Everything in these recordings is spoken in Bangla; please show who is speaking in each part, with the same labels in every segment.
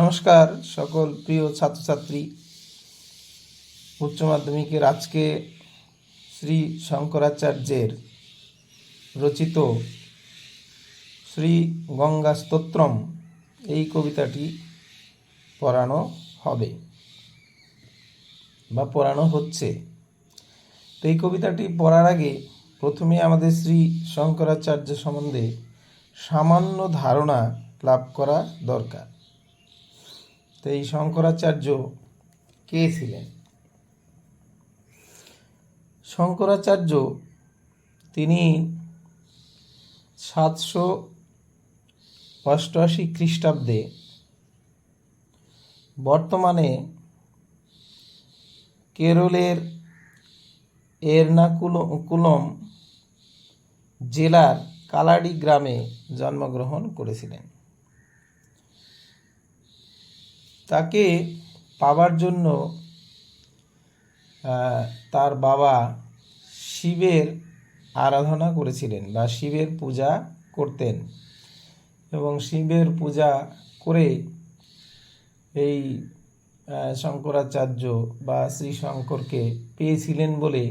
Speaker 1: নমস্কার সকল প্রিয় ছাত্রছাত্রী। উচ্চ মাধ্যমিকের আজকে শ্রী শঙ্করাচার্যের রচিত শ্রী গঙ্গা স্তোত্রম এই কবিতাটি পড়ানো হবে বা পড়ানো হচ্ছে। তো এই কবিতাটি পড়ার আগে প্রথমে আমাদের শ্রী শঙ্করাচার্য সম্বন্ধে সামান্য ধারণা লাভ করা দরকার। তো এই শঙ্করাচার্য কে ছিলেন? শঙ্করাচার্য তিনি সাতশো অষ্টআশি খ্রিস্টাব্দে বর্তমানে কেরলের এর্নাকুলম জেলার কালাডি গ্রামে জন্মগ্রহণ করেছিলেন। তাকে পাবার জন্য তার বাবা শিবের আরাধনা করেছিলেন বা শিবের পূজা করতেন। এবং শিবের পূজা করে এই শঙ্করাচার্য বা শ্রী শঙ্করকে পেয়েছিলেন বলে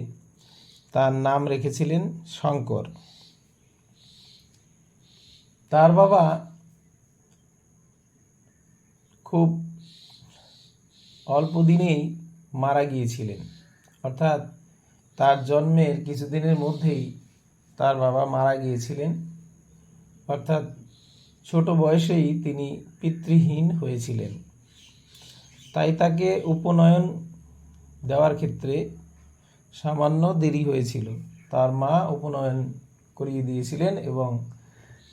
Speaker 1: তার নাম রেখেছিলেন শঙ্কর। তার বাবা খুব অল্প দিনেই মারা গিয়েছিলেন। অর্থাৎ তার জন্মের কিছুদিনের মধ্যেই তার বাবা মারা গিয়েছিলেন। অর্থাৎ ছোট বয়সেই তিনি পিতৃহীন হয়েছিলেন। তাই তাকে উপনয়ন দেওয়ার ক্ষেত্রে সামান্য দেরি হয়েছিল। তার মা উপনয়ন করিয়ে দিয়েছিলেন এবং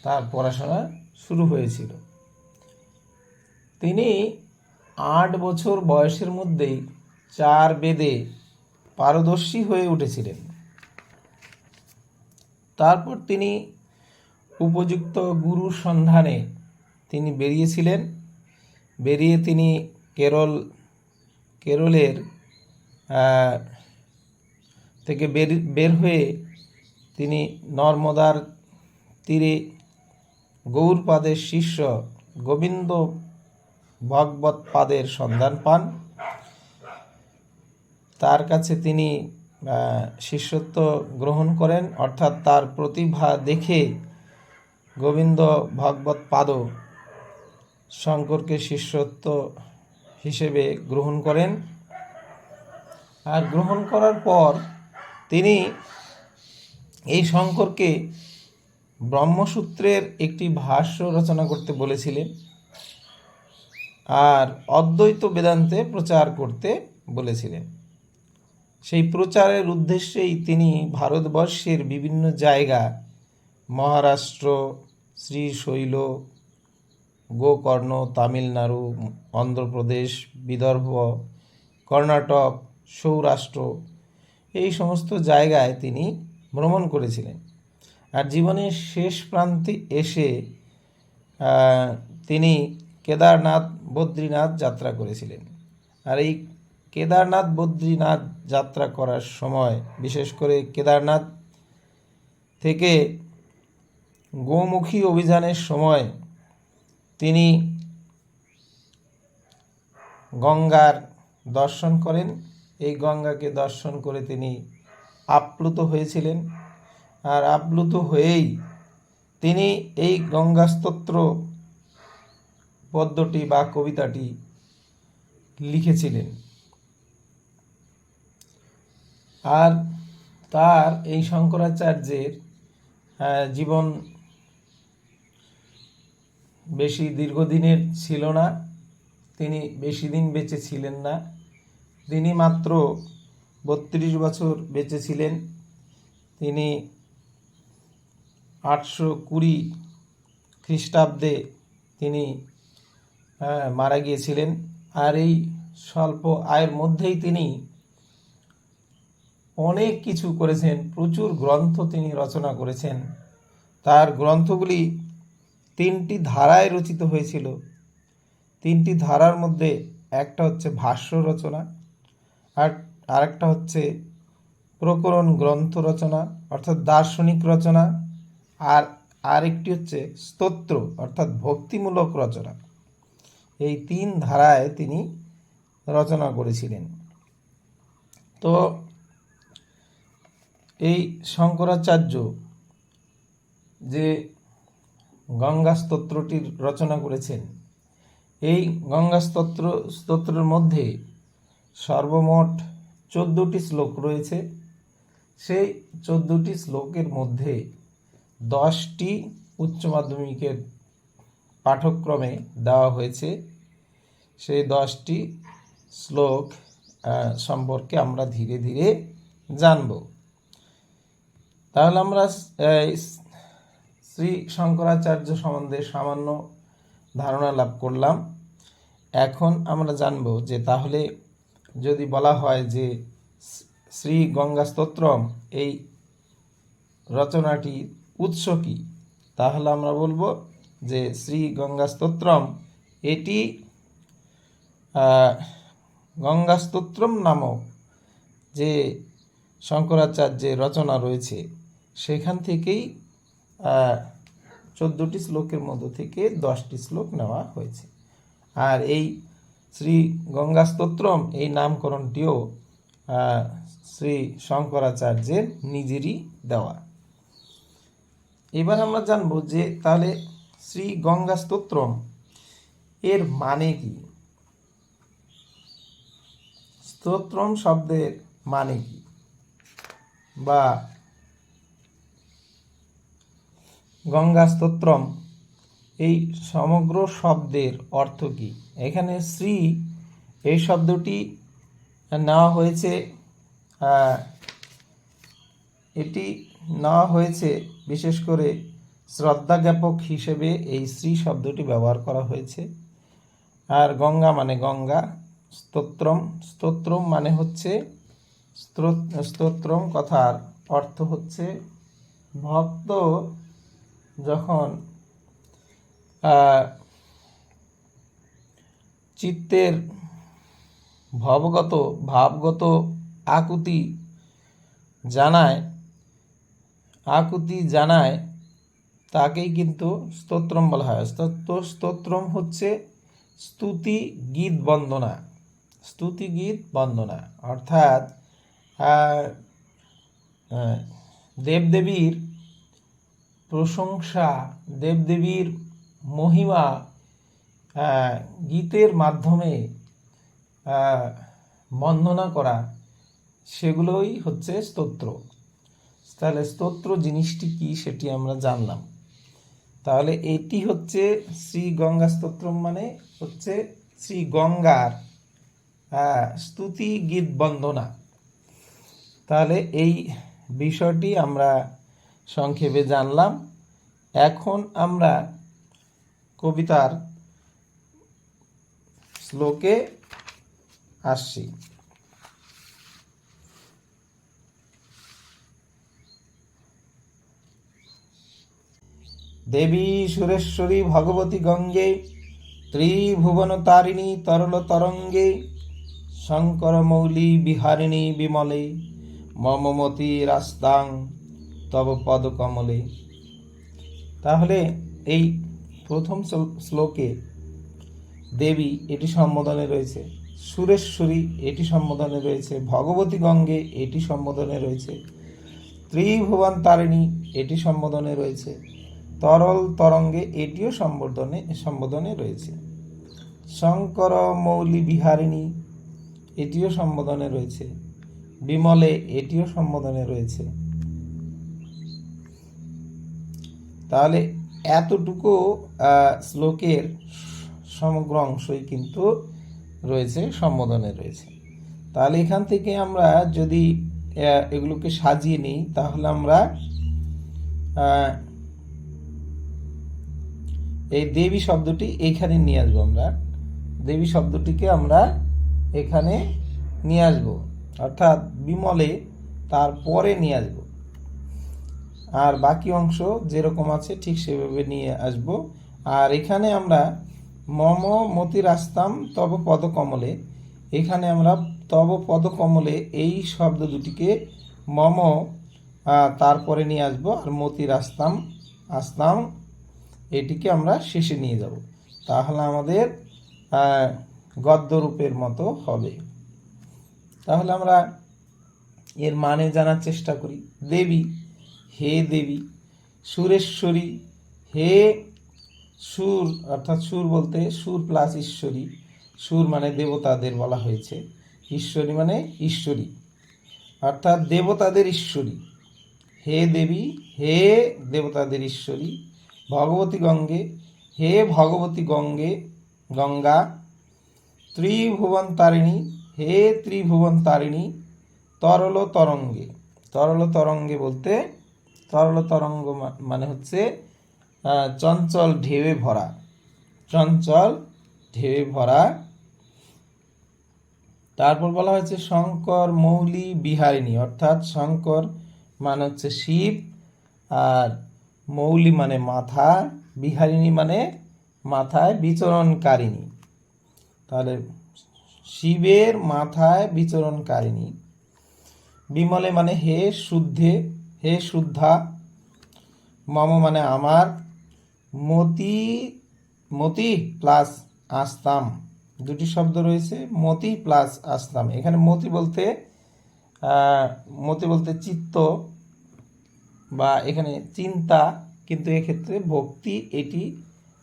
Speaker 1: তার পড়াশোনা শুরু হয়েছিল। তিনি আট বছর বয়সের মধ্যেই চার বেদে পারদর্শী হয়ে উঠেছিলেন। তারপর তিনি উপযুক্ত গুরুর সন্ধানে তিনি বেরিয়েছিলেন। বেরিয়ে তিনি কেরল, কেরলের থেকে বের বের হয়ে তিনি নর্মদার তীরে গৌরপাদের শিষ্য গোবিন্দ ভগবত পাদের সন্ধান পান। তার কাছে তিনি শিষ্যত্ব গ্রহণ করেন। অর্থাৎ তার প্রতিভা দেখে গোবিন্দ ভগবত পাদ শঙ্করকে শিষ্যত্ব হিসেবে গ্রহণ করেন। আর গ্রহণ করার পর তিনি এই শঙ্করকে ব্রহ্মসূত্রের একটি ভাষ্য রচনা করতে বলেছিলেন। আর অদ্বৈত বেদান্তে প্রচার করতে বলেছিলেন। সেই প্রচারের উদ্দেশ্যেই তিনি ভারতবর্ষের বিভিন্ন জায়গা, মহারাষ্ট্র, শ্রীশৈল, গোকর্ণ, তামিলনাড়ু, অন্ধ্রপ্রদেশ, বিদর্ভ, কর্ণাটক, সৌরাষ্ট্র, এই সমস্ত জায়গায় তিনি ভ্রমণ করেছিলেন। আর জীবনের শেষ প্রান্তে এসে তিনি কেদারনাথ বদ্রীনাথ যাত্রা করেছিলেন। আর এই কেদারনাথ বদ্রীনাথ যাত্রা করার সময়, বিশেষ করে কেদারনাথ থেকে গোমুখী অভিযানের সময়, তিনি গঙ্গার দর্শন করেন। এই গঙ্গাকে দর্শন করে তিনি আপ্লুত হয়েছিলেন। আর আপ্লুত হয়েই তিনি এই গঙ্গা স্তোত্র পদ্যটি বা কবিতাটি লিখেছিলেন। আর তার এই শঙ্করাচার্যের জীবন বেশি দীর্ঘদিনের ছিল না, তিনি বেশি দিন বেঁচে ছিলেন না। তিনি মাত্র বত্রিশ বছর বেঁচে ছিলেন। তিনি আটশো কুড়ি খ্রিস্টাব্দে তিনি মারা গিয়েছিলেন। আর এই স্বল্প আয়ের মধ্যেই তিনি অনেক কিছু করেছেন, প্রচুর গ্রন্থ তিনি রচনা করেছেন। তার গ্রন্থগুলি তিনটি ধারায় রচিত হয়েছিল। তিনটি ধারার মধ্যে একটা হচ্ছে ভাষ্য রচনা, আর আরেকটা হচ্ছে প্রকরণ গ্রন্থ রচনা, অর্থাৎ দার্শনিক রচনা, আর আরেকটি হচ্ছে স্তোত্র, অর্থাৎ ভক্তিমূলক রচনা। এই তিন ধারায় তিনি রচনা করেছিলেন। তো এই শঙ্করাচার্য যে গঙ্গা স্তোত্রটির রচনা করেছেন, এই গঙ্গা স্তোত্র স্তোত্রের মধ্যে সর্বমোট চোদ্দোটি শ্লোক রয়েছে। সেই চোদ্দোটি শ্লোকের মধ্যে দশটি উচ্চ মাধ্যমিকের পাঠ্যক্রমে দেওয়া হয়েছে। সেই দশটি শ্লোক সম্পর্কে আমরা ধীরে ধীরে জানব। তাহলে আমরা শ্রী শঙ্করাচার্য সম্বন্ধে সামান্য ধারণা লাভ করলাম। এখন আমরা জানব যে তাহলে যদি বলা হয় যে শ্রী গঙ্গা স্তোত্রম এই রচনাটির উৎস কি, তাহলে আমরা বলব যে শ্রী গঙ্গা স্তোত্রম, এটি গঙ্গা স্তোত্রম নামক যে শঙ্করাচার্যের রচনা রয়েছে, সেখান থেকেই চোদ্দোটি শ্লোকের মধ্য থেকে দশটি শ্লোক নেওয়া হয়েছে। আর এই শ্রী গঙ্গা স্তোত্রম, এই নামকরণটিও শ্রী শঙ্করাচার্যের নিজেরই দেওয়া। এবার আমরা জানব যে তাহলে শ্রী গঙ্গা স্তোত্রম, এর মানে কি? স্তোত্রম শব্দের মানে কি? বা গঙ্গা স্তোত্রম, এই সমগ্র শব্দের অর্থ কি? এখানে শ্রী, এই শব্দটি নেওয়া হয়েছে এটি নেওয়া হয়েছে বিশেষ করে শ্রদ্ধা জ্ঞাপক হিসেবে এই শ্রী শব্দটি ব্যবহার করা হয়েছে। আর গঙ্গা মানে গঙ্গা, স্তোত্রম স্তোত্রম মানে হচ্ছে স্তোত্রম কথার অর্থ হচ্ছে ভক্ত যখন চিত্তের ভবগত, ভাবগত আকুতি জানায় আকুতি জানায় তাকেই কিন্তু স্তোত্রম বলা হয়। তো স্তোত্রম হচ্ছে স্তুতি গীত বন্দনা। স্তুতি গীত বন্দনা। অর্থাৎ দেবদেবীর প্রশংসা, দেবদেবীর মহিমা গীতের মাধ্যমে বন্দনা করা, সেগুলোই হচ্ছে স্তোত্র। তাহলে স্তোত্র জিনিসটি কি সেটি আমরা জানলাম। তাহলে এটি হচ্ছে শ্রী গঙ্গা স্তোত্রম মানে হচ্ছে শ্রী গঙ্গার আহ, স্তুতি গীত বন্দনা। তাহলে এই বিষয়টি আমরা সংক্ষেপে জানলাম। এখন আমরা কবিতার শ্লোকে আসছি। দেবী সুরেশ্বরী ভগবতী গঙ্গে, ত্রিভুবন তারিণী তরল তরঙ্গে, শঙ্কর মৌলি বিহারিণী বিমলে, মমমতি রাস্তাং তব পদ কমলে। তাহলে এই প্রথম শ্লো- শ্লোকে দেবী এটি সম্বোধনে রয়েছে, সুরেশ্বরী এটি সম্বোধনে রয়েছে, ভগবতী গঙ্গে এটি সম্বোধনে রয়েছে, ত্রিভুবন তারিণী এটি সম্বোধনে রয়েছে তরল তরঙ্গে এটিও সম্বোধনে সম্বোধনে রয়েছে। শঙ্কর মৌলি বিহারিণী, এটিও সম্বোধনে রয়েছে। বিমলে, এটিও সম্বোধনে রয়েছে। তাহলে এতটুকু শ্লোকের সমগ্র অংশই কিন্তু রয়েছে, সম্বোধনে রয়েছে। তাহলে এখান থেকে আমরা যদি এগুলোকে সাজিয়ে নিই, তাহলে আমরা এই দেবী শব্দটি এখানে নিয়ে আসব আমরা। দেবী শব্দটিকে আমরা এখানে নিয়ে আসব। অর্থাৎ বিমলে তারপরে নিয়ে আসব। আর বাকি অংশ যেরকম আছে ঠিক সেভাবে নিয়ে আসব। আর এখানে আমরা মম মতি রাস্তাম তব পদ কমলে এখানে আমরা তব পদ কমলে এই শব্দ দুটিকে মম তারপরে নিয়ে আসব। আর মতি রাস্তাম আস্তাম এটিকে আমরা শেষে নিয়ে যাব। তাহলে আমাদের গদ্যরূপের মতো হবে। তাহলে আমরা এর মানে জানার চেষ্টা করি। দেবী, হে দেবী, সুরেশ্বরী, হে সুর, অর্থাৎ সুর বলতে সুর প্লাস ঈশ্বরী। সুর মানে দেবতাদের বলা হয়েছে। ঈশ্বরী মানে ঈশ্বরী। অর্থাৎ দেবতাদের ঈশ্বরী। হে দেবী, হে দেবতাদের ঈশ্বরী। ভগবতী গঙ্গে। হে ভগবতী গঙ্গে গঙ্গা। ত্রিভুবন তারিণী হে ত্রিভুবন তারিণী তরল তরঙ্গে। তরল তরঙ্গে বলতে, তরল তরঙ্গ মানে হচ্ছে চঞ্চল ঢেউয়ে ভরা। চঞ্চল ঢেউয়ে ভরা। তারপর বলা হয়েছে শঙ্কর, মৌলি, বিহারিণী। অর্থাৎ শঙ্কর মানে হচ্ছে শিব আর মৌলি মানে মাথা, বিহারিণী মানে মাথায় বিচরণকারিণী। তাহলে শিবের মাথায় বিচরণকারিণী। বিমলে মানে হে শুদ্ধে, হে শুদ্ধা। মম মানে আমার। মতি মতি প্লাস আস্তাম। দুটি শব্দ রয়েছে, মতি প্লাস আস্তাম। এখানে মতি বলতে মতি বলতে চিত্ত বা এখানে চিন্তা, কিন্তু এক্ষেত্রে ভক্তি, এটি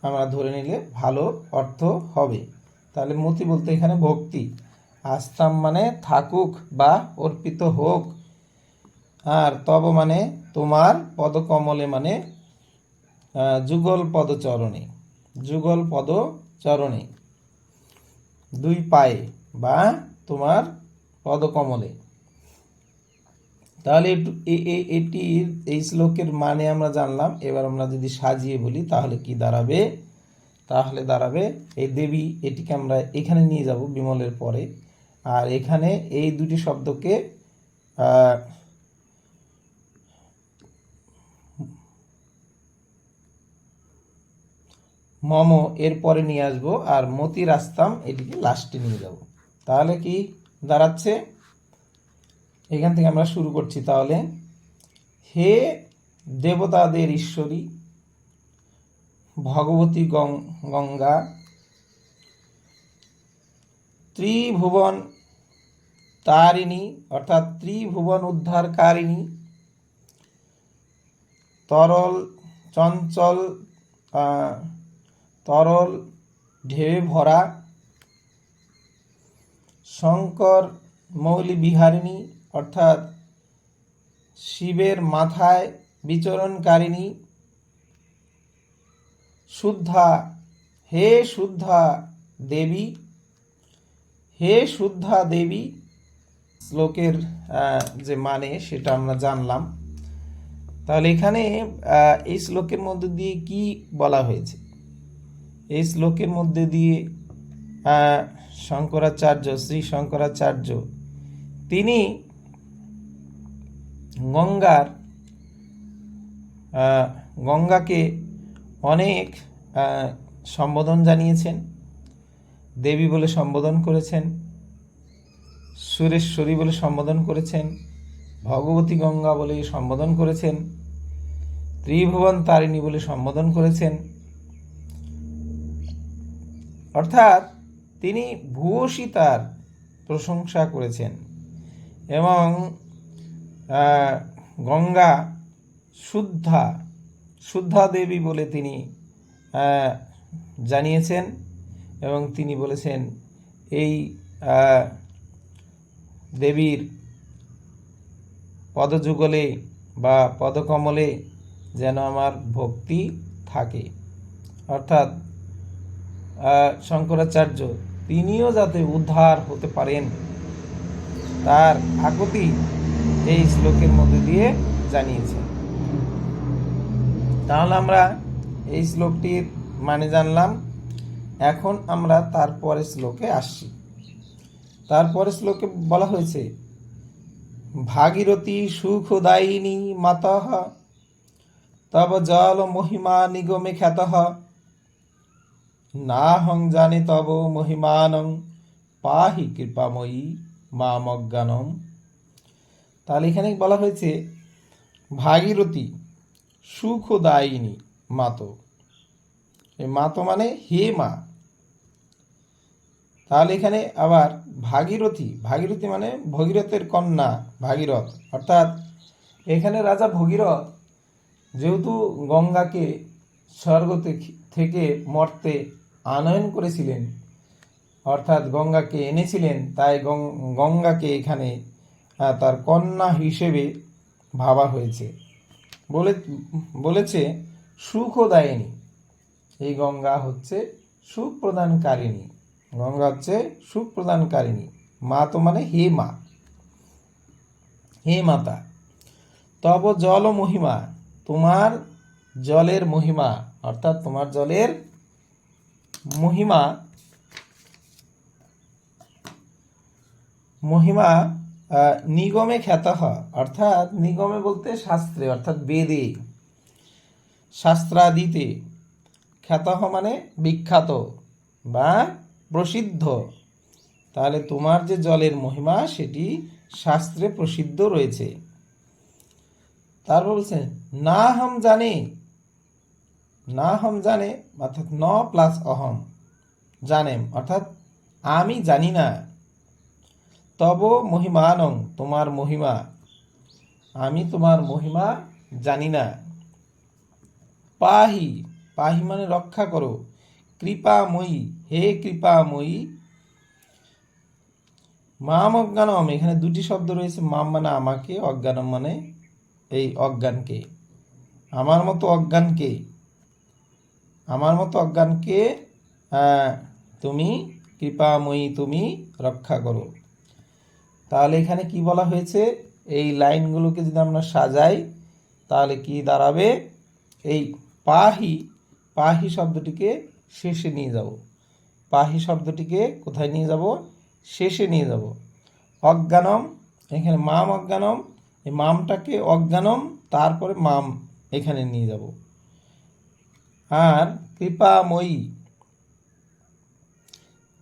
Speaker 1: আমরা ধরে নিলে ভালো অর্থ হবে। তাহলে মতি বলতে এখানে ভক্তি। আস্তাম মানে থাকুক বা অর্পিত হোক। আর তব মানে তোমার পদকমলে মানে যুগল পদচরণে। যুগল পদচরণে। দুই পায়ে বা তোমার পদকমলে। তাহলে একটু এটির এই শ্লোকের মানে আমরা জানলাম। এবার আমরা যদি সাজিয়ে বলি, তাহলে কি দাঁড়াবে? তাহলে দাঁড়াবে এই দেবী, এটিকে আমরা এখানে নিয়ে যাব বিমলের পরে। আর এখানে এই দুটি শব্দকে মম এর পরে নিয়ে আসব, আর মতি রাস্তাম এটিকে লাস্টে নিয়ে যাব। তাহলে কি দাঁড়াচ্ছে? এখান থেকে আমরা শুরু করছি। তাহলে, হে দেবতাদের ঈশ্বরী, ভগবতী গঙ্গা, ত্রিভুবন তারিণী, অর্থাৎ ত্রিভুবন উদ্ধারকারিণী, তরল চঞ্চল তরল ঢেউয়ে ভরা শঙ্কর মৌলি বিহারিণী অর্থাৎ শিবের মাথায় বিচরণকারিণী। শুদ্ধা, হে শুদ্ধা দেবী, হে শুদ্ধা দেবী। শ্লোকের যে মানে সেটা আমরা জানলাম। তাহলে এখানে এই শ্লোকের মধ্যে দিয়ে কি বলা হয়েছে? এই শ্লোকের মধ্যে দিয়ে শঙ্করাচার্য, শ্রী শঙ্করাচার্য, তিনি গঙ্গার গঙ্গাকে অনেক সম্বোধন জানিয়েছেন। দেবী বলে সম্বোধন করেছেন, সুরেশ্বরী বলে সম্বোধন করেছেন, ভগবতী গঙ্গা বলে সম্বোধন করেছেন, ত্রিভুবন তারিণী বলে সম্বোধন করেছেন। অর্থাৎ তিনি ভূয়সী তার প্রশংসা করেছেন এবং গঙ্গা, শুদ্ধা শুদ্ধা দেবী বলে তিনি জানিয়েছেন এবং তিনি বলেছেন, এই দেবীর পদযুগলে বা পদকমলে যেন আমার ভক্তি থাকে। অর্থাৎ শঙ্করাচার্য তিনিও যাতে উদ্ধার হতে পারেন, তার আকুতি এই শ্লোকের মধ্যে দিয়ে জানিয়েছেন তাহলে আমরা এই শ্লোকটির মানে জানলাম, এখন আমরা তারপরে শ্লোকে আসছি। তারপরে শ্লোকে বলা হয়েছে, ভাগীরথী সুখদায়িনী মাতঃ, তব জল মহিমা নিগমে খ্যাতঃ। নাহং জানে তব মহিমানং, পাহি কৃপাময়ী মা মামজ্ঞানম তাহলে এখানে বলা হয়েছে, ভাগীরথী সুখদায়িনী মাতো। মাতো মানে হে মা। তাহলে এখানে আবার ভাগীরথী ভাগীরথী মানে ভগীরথের কন্যা, ভাগীরথ। অর্থাৎ এখানে রাজা ভগীরথ যেহেতু গঙ্গাকে স্বর্গ থেকে- মর্তে আনয়ন করেছিলেন, অর্থাৎ গঙ্গাকে এনেছিলেন, তাই গঙ্গাকে এখানে তার কন্যা হিসেবে ভাবা হয়েছে। বলে, বলেছে সুখও সুখদায়িনী এই গঙ্গা হচ্ছে সুখ প্রদানকারিণী। গঙ্গা হচ্ছে সুখ প্রদানকারিণী। মা তো মানে হে মা। হে মাতা, তব জল মহিমা, তোমার জলের মহিমা, অর্থাৎ তোমার জলের মহিমা মহিমা নিগমে খ্যাত অর্থাৎ নিগমে বলতে শাস্ত্রে, অর্থাৎ বেদে, শাস্ত্রাদিতে খ্যাত মানে বিখ্যাত বা প্রসিদ্ধ। তাহলে তোমার যে জলের মহিমা, সেটি শাস্ত্রে প্রসিদ্ধ রয়েছে। তার বলছেন না হাম জানে, না হাম জানে, অর্থাৎ ন প্লাস অহম জানেম, অর্থাৎ আমি জানি না। তব মহিমানং, তোমার মহিমা। আমি তোমার মহিমা জানি না। পাহি পাহি মানে রক্ষা করো। কৃপাময়ী, হে কৃপাময়ী। মাম অজ্ঞানম, এখানে দুটি শব্দ রয়েছে, মাম মানে আমাকে, অজ্ঞানম মানে এই অজ্ঞানকে। আমার মতো অজ্ঞানকে, আমার মতো অজ্ঞানকে তুমি কৃপাময়ী, তুমি রক্ষা করো। তাহলে এখানে কি বলা হয়েছে? এই লাইনগুলোকে যদি আমরা সাজাই, তাহলে কি দাঁড়াবে? এই পাহি পাহি শব্দটিকে শেষে নিয়ে যাব। পাহি শব্দটিকে কোথায় নিয়ে যাব? শেষে নিয়ে যাব। অজ্ঞানম, এখানে মাম অজ্ঞানম, এই মামটাকে অজ্ঞানম, তারপরে মাম এখানে নিয়ে যাব। আর কৃপাময়ী,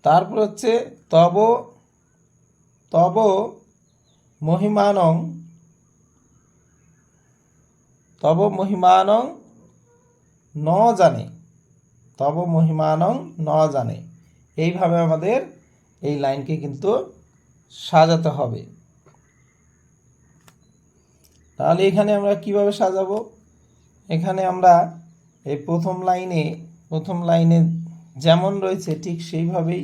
Speaker 1: তারপর হচ্ছে তব তব মহিমানং তব মহিমানং ন জানে, তব মহিমানং ন জানে। এইভাবে আমাদের এই লাইনকে কিন্তু সাজাতে হবে। তাহলে এখানে আমরা কীভাবে সাজাবো? এখানে আমরা এই প্রথম লাইনে প্রথম লাইনে যেমন রয়েছে ঠিক সেইভাবেই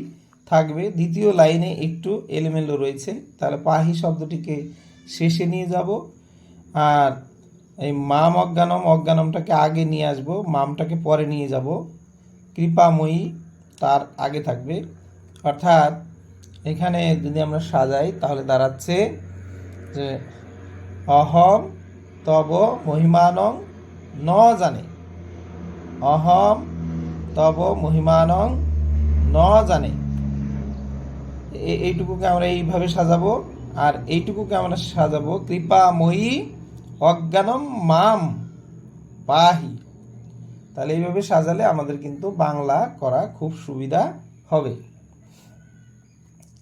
Speaker 1: থাকবে। দ্বিতীয় লাইনে একটু এলোমেলো রয়েছে। তাহলে পাহি শব্দটিকে শেষে নিয়ে যাব। আর এই মাম অজ্ঞানম, অজ্ঞানমটাকে আগে নিয়ে আসব, মামটাকে পরে নিয়ে যাব। কৃপাময়ী তার আগে থাকবে। অর্থাৎ এখানে যদি আমরা সাজাই, তাহলে দাঁড়াচ্ছে যে অহম তব মহিমানং ন জানে। অহম তব মহিমানং ন জানে। এইটুকুকে আমরা এইভাবে সাজাবো, আর এইটুকুকে আমরা সাজাবো কৃপাময়ী অজ্ঞানম মাম পাহি। তাহলে এইভাবে সাজালে আমাদের কিন্তু বাংলা করা খুব সুবিধা হবে।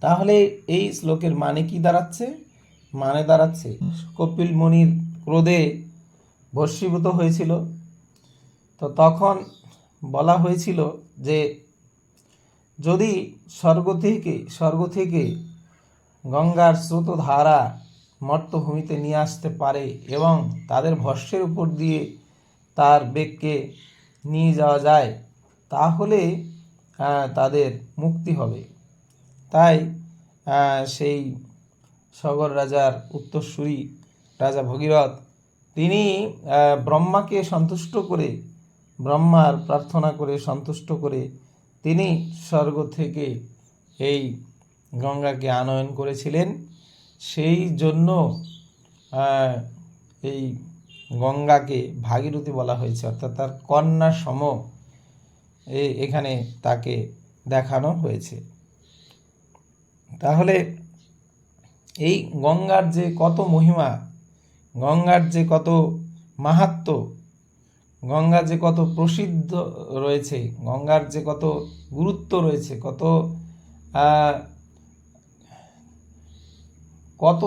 Speaker 1: তাহলে এই শ্লোকের মানে কি দাঁড়াচ্ছে? মানে দাঁড়াচ্ছে, কপিল মুনির ক্রোধে ভস্মীভূত হয়েছিল। তো তখন বলা হয়েছিল যে যদি স্বর্গ থেকে স্বর্গ থেকে গঙ্গার স্রোতধারা মর্তভূমিতে নিয়ে আসতে পারে এবং তাদের ভস্যের উপর দিয়ে তার বেগকে নিয়ে যাওয়া যায়, তাহলে তাদের মুক্তি হবে। তাই সেই সগর রাজার উত্তরসূরি রাজা ভগীরথ, তিনি ব্রহ্মাকে সন্তুষ্ট করে, ব্রহ্মার প্রার্থনা করে সন্তুষ্ট করে তিনি স্বর্গ থেকে এই গঙ্গাকে আনয়ন করেছিলেন। সেই জন্য এই গঙ্গাকে ভাগীরথী বলা হয়েছে, অর্থাৎ তার কন্যা সম এখানে তাকে দেখানো হয়েছে। তাহলে এই গঙ্গার যে কত মহিমা, গঙ্গার যে কত মাহাত্ম গঙ্গা যে কত প্রসিদ্ধ রয়েছে গঙ্গার যে কত গুরুত্ব রয়েছে কত কত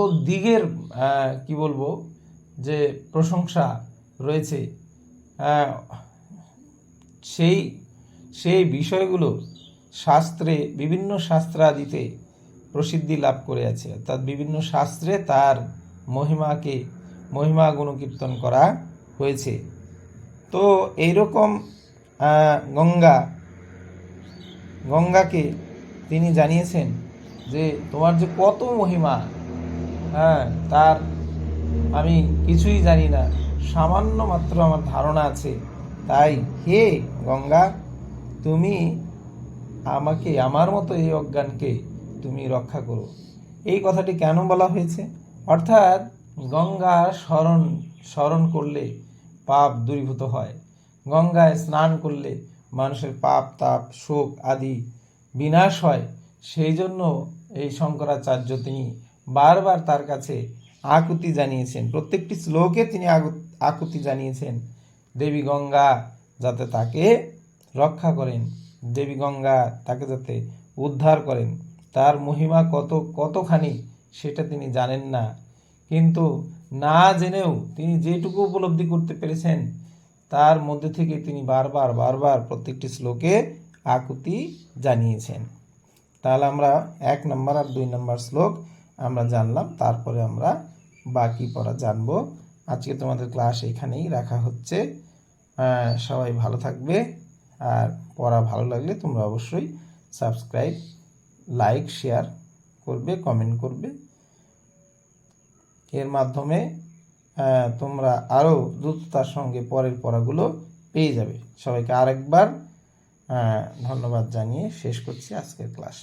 Speaker 1: আহ, কি বলব যে প্রশংসা রয়েছে সেই সেই বিষয়গুলো শাস্ত্রে বিভিন্ন শাস্ত্রাদিতে প্রসিদ্ধি লাভ করে আছে। অর্থাৎ বিভিন্ন শাস্ত্রে তার মহিমাকে মহিমা গুণকীর্তন করা হয়েছে। তো এইরকম গঙ্গা, গঙ্গাকে তিনি জানিয়েছেন যে তোমার যে কত মহিমা হ্যাঁ তার আমি কিছুই জানি না। সামান্য মাত্র আমার ধারণা আছে। তাই হে গঙ্গা, তুমি আমাকে, আমার মতো এই অজ্ঞানকে তুমি রক্ষা করো। এই কথাটি কেন বলা হয়েছে? অর্থাৎ গঙ্গা স্মরণ স্মরণ করলে পাপ দূরীভূত হয়। গঙ্গায় স্নান করলে মানুষের পাপ, তাপ, শোক আদি বিনাশ হয়। সেই জন্য এই শঙ্করাচার্য তিনি বারবার তার কাছে আকুতি জানিয়েছেন। প্রত্যেকটি শ্লোকে তিনি আকুতি জানিয়েছেন, দেবী গঙ্গা, যাতে তাকে রক্ষা করেন। দেবী গঙ্গা, তাকে যাতে উদ্ধার করেন। তার মহিমা কত কতখানি সেটা তিনি জানেন না। কিন্তু না জেনেও তিনি যেটুকু উপলব্ধি করতে পেরেছেন, তার মধ্যে থেকে তিনি বারবার বারবার প্রত্যেকটি শ্লোকে আকুতি জানিয়েছেন। তাহলে আমরা এক নম্বর আর দুই নম্বর শ্লোক আমরা জানলাম, তারপরে আমরা বাকি পড়া জানব। আজকে তোমাদের ক্লাস এখানেই রাখা হচ্ছে। সবাই ভালো থাকবে আর পড়া ভালো লাগলে তোমরা অবশ্যই সাবস্ক্রাইব, লাইক, শেয়ার করবে, কমেন্ট করবে। এর মাধ্যমে তোমরা আরও দ্রুততার সঙ্গে পরের পড়াগুলো পেয়ে যাবে। সবাইকে আরেকবার ধন্যবাদ জানিয়ে শেষ করছি আজকের ক্লাস।